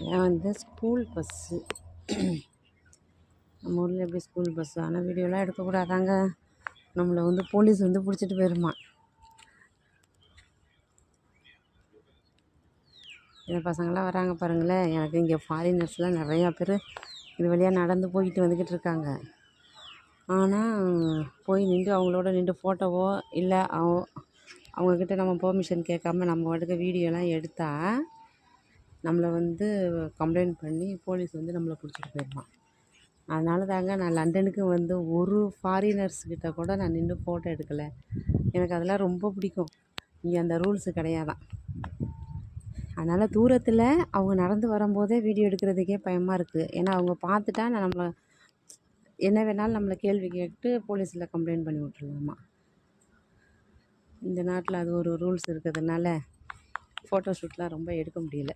இதான் வந்து school bus. நம்ம ஊரில் எப்படி ஸ்கூல் பஸ்ஸு ஆனால் வீடியோலாம் எடுக்கக்கூடாதாங்க. நம்மளை வந்து போலீஸ் வந்து பிடிச்சிட்டு போயிருமா. இந்த பசங்களாம் வராங்க பாருங்களேன். எனக்கு இங்கே ஃபாரினர்ஸ்லாம் நிறையா பேர் இது வழியாக நடந்து போய்கிட்டு வந்துக்கிட்டு இருக்காங்க. ஆனால் போய் நின்று அவங்களோட நின்று ஃபோட்டோவோ இல்லை அவங்கக்கிட்ட நம்ம பெர்மிஷன் கேட்காம நம்ம வாட்டுக்கு வீடியோலாம் எடுத்தால் நம்மளை வந்து கம்ப்ளைண்ட் பண்ணி போலீஸ் வந்து நம்மளை பிடிச்சிட்டு போயிடுவான் அதனால தாங்க நான் லண்டனுக்கு வந்து ஒரு ஃபாரினர்ஸ்கிட்ட கூட நான் நின்று ஃபோட்டோ எடுக்கலை. எனக்கு அதெல்லாம் ரொம்ப பிடிக்கும். இங்கே அந்த ரூல்ஸு கிடையாதான். அதனால் தூரத்தில் அவங்க நடந்து வரும்போதே வீடியோ எடுக்கிறதுக்கே பயமாக இருக்குது ஏன்னா அவங்க பார்த்துட்டா நான் நம்மளை என்ன வேணாலும் நம்மளை கேள்வி கேட்டு போலீஸில் கம்ப்ளைண்ட் பண்ணி விட்ருலாமா இந்த நாட்டில் அது ஒரு ரூல்ஸ் இருக்கிறதுனால ஃபோட்டோ ஷூட்லாம் ரொம்ப எடுக்க முடியல.